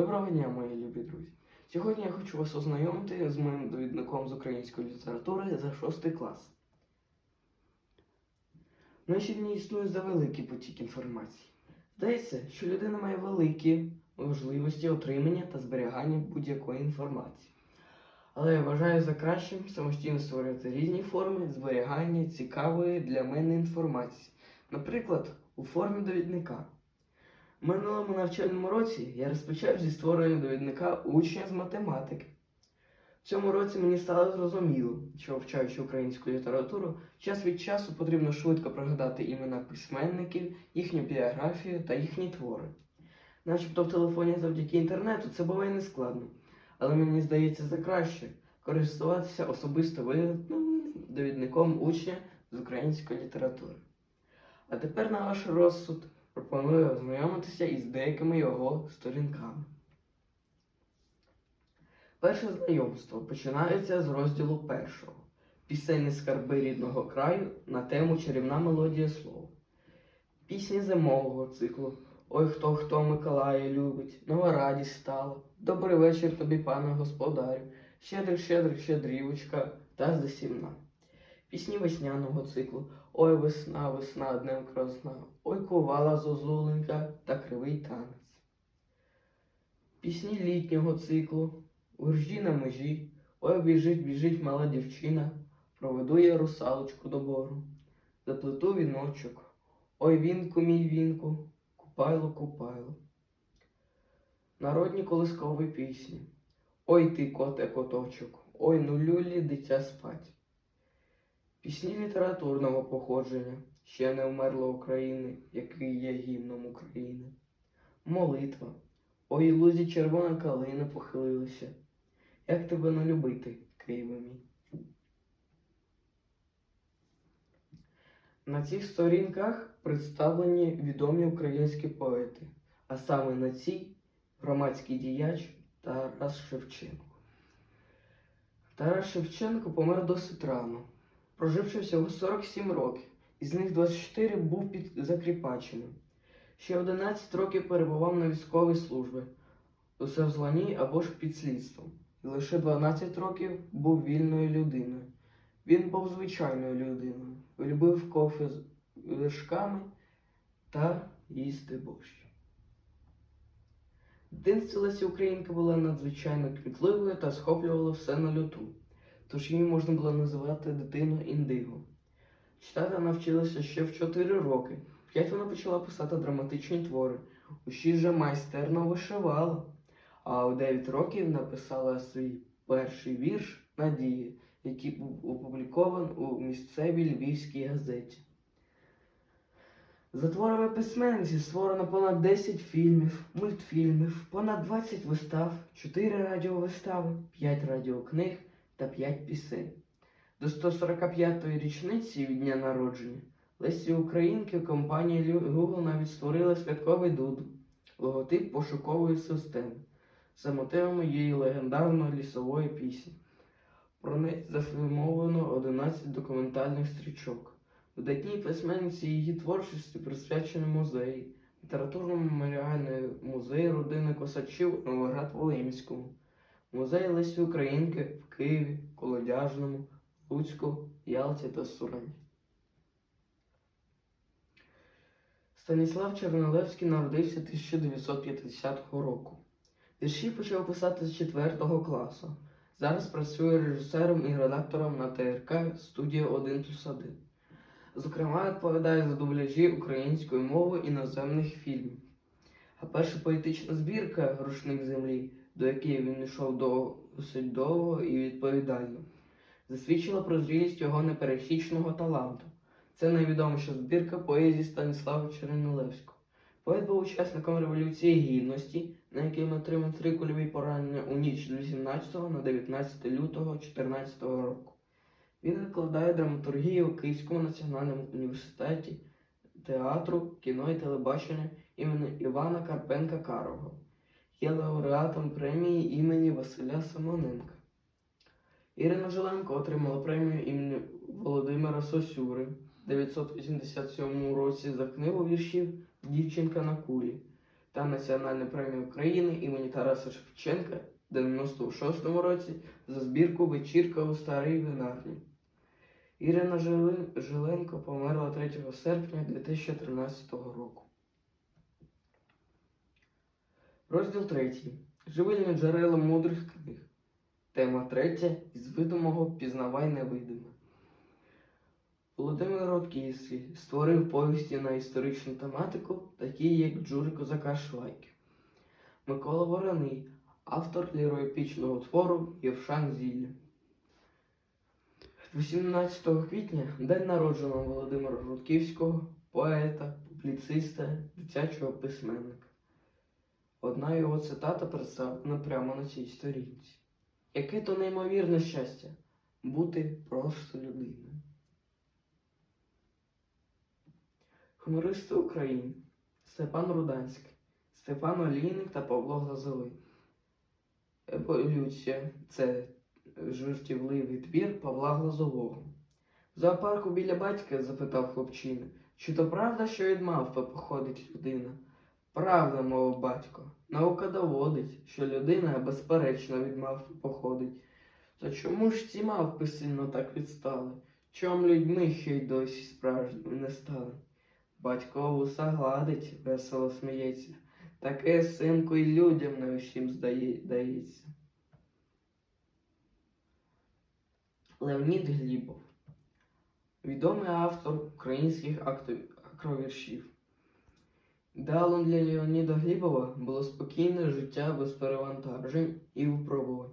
Доброго дня, мої любі друзі. Сьогодні я хочу вас ознайомити з моїм довідником з української літератури за 6 клас. В наші дні існує завеликий потік інформації. Здається, що людина має великі можливості отримання та зберігання будь-якої інформації. Але я вважаю за кращим самостійно створювати різні форми зберігання цікавої для мене інформації, наприклад, у формі довідника. У минулому навчальному році я розпочав зі створення довідника учня з математики. В цьому році мені стало зрозуміло, що вивчаючи українську літературу, час від часу потрібно швидко пригадати імена письменників, їхню біографію та їхні твори. Начебто в телефоні завдяки інтернету це буває нескладно, але мені здається за краще користуватися особисто виданим довідником учня з української літератури. А тепер на ваш розсуд пропоную ознайомитися із деякими його сторінками. Перше знайомство починається з розділу першого Пісенні скарби рідного краю на тему чарівна мелодія слова. Пісні зимового циклу Ой хто хто Миколая любить, нова радість стала. Добрий вечір тобі, пане господарю, щедрик, щедрик, щедрівочка та засівна. Пісні весняного циклу. Ой весна, весна, днем красна, Ой кувала зозуленька та кривий танець. Пісні літнього циклу. Уржі на межі, Ой біжить, біжить мала дівчина, Проведу я русалочку до бору, Заплету віночок, Ой вінку, мій вінку, Купайло, купайло. Народні колискові пісні. Ой ти, коте коточок, ой ну люлі дитя спать. Пісні літературного походження ще не вмерло України, який є гімном України. Молитва. Ой, лузі червона калина похилилася. Як тебе не любити, Києве мій? На цих сторінках представлені відомі українські поети, а саме на цій громадський діяч Тарас Шевченко. Тарас Шевченко помер досить рано, проживши всього 47 років, із них 24 був під закріпаченим. Ще 11 років перебував на військовій службі, усе в злані або ж під слідством, і лише 12 років був вільною людиною. Він був звичайною людиною, любив кофе з вершками та їсти борщ. В дитинстві Лесі Українка була надзвичайно кмітливою та схоплювала все на люту, тож її можна було називати дитиною індиго. Читати навчилася ще в 4 роки. В 5 вона почала писати драматичні твори, у 6 же майстерно вишивала, а у 9 років написала свій перший вірш Надії який був опублікований у місцевій львівській газеті. За творами письменниці створено понад 10 фільмів, мультфільмів, понад 20 вистав, 4 радіовистави, 5 радіокниг та 5 пісень. До 145-ї річниці від дня народження Лесі Українки компанія Google навіть створила святковий дуд, логотип пошукової системи за мотивами її легендарної лісової пісні. Про неї зафільмовано 11 документальних стрічок. Видатній письменниці її творчості присвячені музеї, літературно-меморіальний музей родини Косачів у Новоград-Волинському, музей Лесі Українки в Києві, Колодяжному, Луцьку, Ялті та Сурані. Станіслав Чернолевський народився 1950 року. Вірші почав писати з 4 класу. Зараз працює режисером і редактором на ТРК студія 1 плюс 1. Зокрема, відповідає за дубляжі українською мовою іноземних фільмів. А перша поетична збірка Рушник землі, до якої він йшов досить довго і відповідально, засвідчила про зрілість його непересічного таланту. Це найвідоміша збірка поезії Станіслава Чернилевського. Поет був учасником Революції Гідності, на якій отримав три кульові поранення у ніч з 18 на 19 лютого 2014 року. Він викладає драматургію у Київському національному університеті театру, кіно і телебачення імені Івана Карпенка Карого. Є лауреатом премії імені Василя Симоненка. Ірина Жиленко отримала премію імені Володимира Сосюри в 987 році за книгу віршів Дівчинка на кулі. та Національну премію України імені Тараса Шевченка в 96-му році за збірку Вечірка у старій винарні. Ірина Жиленко померла 3 серпня 2013 року. Розділ 3. Живильні джерела мудрих книг. Тема 3. Із видимого пізнавай невидиме. Володимир Ротківський створив повісті на історичну тематику, такі як Джури Козака Швайки. Микола Вороний, автор ліроепічного твору Євшан Зілля. 18 квітня день народження Володимира Рудківського, поета, публіциста, дитячого письменника. Одна його цитата представлена прямо на цій сторінці. Яке то неймовірне щастя бути просто людиною. Хумористи України Степан Руданський, Степан Олійник та Павло Глазовий. Еволюція це жартівливий твір Павла Глазового. В зоопарку біля батька запитав хлопчина, чи то правда, що від мавпи походить людина? Правда, мовив батько. Наука доводить, що людина безперечно від мавпи походить. То чому ж ці мавпи сильно так відстали? Чом людьми ще й досі справжніми не стали? Батько вуса гладить, весело сміється. Таке синку й людям не усім здає- здається. Леонід Глібов Відомий автор українських акто- акровіршів. Ідеалом для Леоніда Глібова було спокійне життя без перевантажень і випробувань.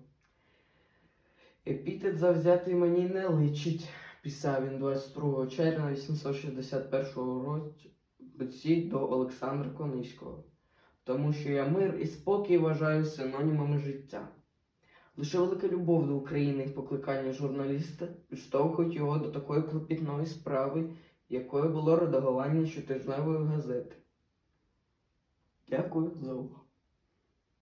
Епітет завзятий мені не личить, писав він 22 червня 861 році до Олександра Кониського, тому що я мир і спокій вважаю синонімами життя. Лише велика любов до України і покликання журналіста підштовхують його до такої клопітної справи, якою було редагування щотижневої газети. Дякую за увагу.